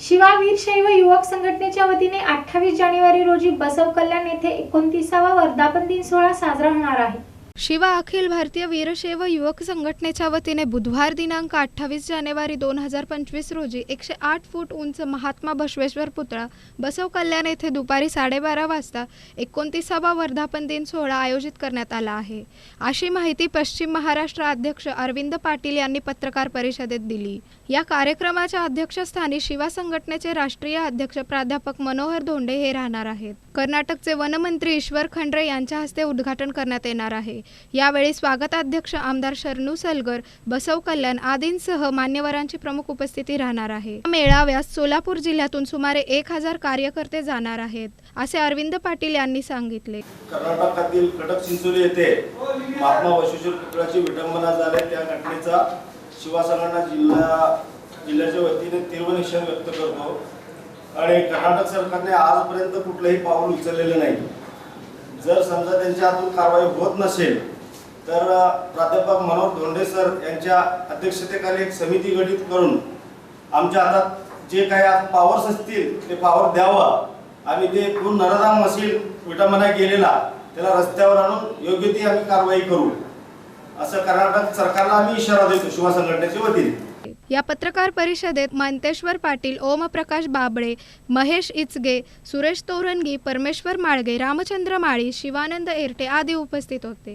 शिवा वीरशैव युवक संघटनेच्या वतीने अठ्ठावीस जानेवारी रोजी बसव कल्याण येथे एकोणतीसावा वर्धापन दिन सोहळा साजरा होणार आहे. शिवा अखिल भारतीय वीरशैव युवक संघटनेच्या वतीने बुधवार दिनांक अठ्ठावीस जानेवारी दोन हजार पंचवीस रोजी एकशे आठ फूट उंच महात्मा बसवेश्वर पुतळा बसव कल्याण येथे दुपारी साडेबारा वाजता एकोणतीसावा वर्धापन दिन सोहळा आयोजित करण्यात आला आहे. अशी माहिती पश्चिम महाराष्ट्र अध्यक्ष अरविंद पाटील यांनी पत्रकार परिषदेत दिली. या कार्यक्रमाच्या अध्यक्षस्थानी शिवा संघटनेचे राष्ट्रीय अध्यक्ष प्राध्यापक मनोहर धोंडे हे राहणार आहेत. कर्नाटकचे वनमंत्री ईश्वर खंडरे यांच्या हस्ते उद्घाटन करण्यात येणार आहे. यावेळी स्वागताध्यक्ष आमदार शरणू सलगर बसव कल्याण आदींसह मान्यवरांची प्रमुख उपस्थिती राहणार आहे. मेळाव्यास सोलापूर जिल्ह्यातून सुमारे एक हजार कार्यकर्ते जाणार आहेत असे अरविंद पाटील यांनी सांगितले. कर्नाटकातील कडक चिंचोली येथे महात्मा बसवेश्वर पुतळ्याची विटंबना झाले. त्या घटनेचा शिवा जिल्हा जिल्ह्याच्या वतीने तीव्र निषेध व्यक्त करतो. आणि कर्नाटक सरकारने आजपर्यंत कुठलंही पाऊल उचललेलं नाही. जर समजा त्यांच्या हातून कारवाई होत नसेल तर प्राध्यापक मनोहर धोंडे सर यांच्या अध्यक्षतेखाली एक समिती गठीत करून आमच्या हातात जे काही आज पॉवर्स असतील ते पॉवर द्यावं. आम्ही ते पूर्ण नरदाम मशीन विटामना गेलेला त्याला रस्त्यावर आणून योग्य ती आम्ही कारवाई करू. असं कर्नाटक सरकारला आम्ही इशारा देतो शिवा संघटनेच्या वतीने. या पत्रकार परिषदेत मंतेश्वर पाटील ओमप्रकाश बाबळे महेश इचगे सुरेश तोरंगी परमेश्वर माळगे रामचंद्र माळी शिवानंद एरटे आदी उपस्थित होते.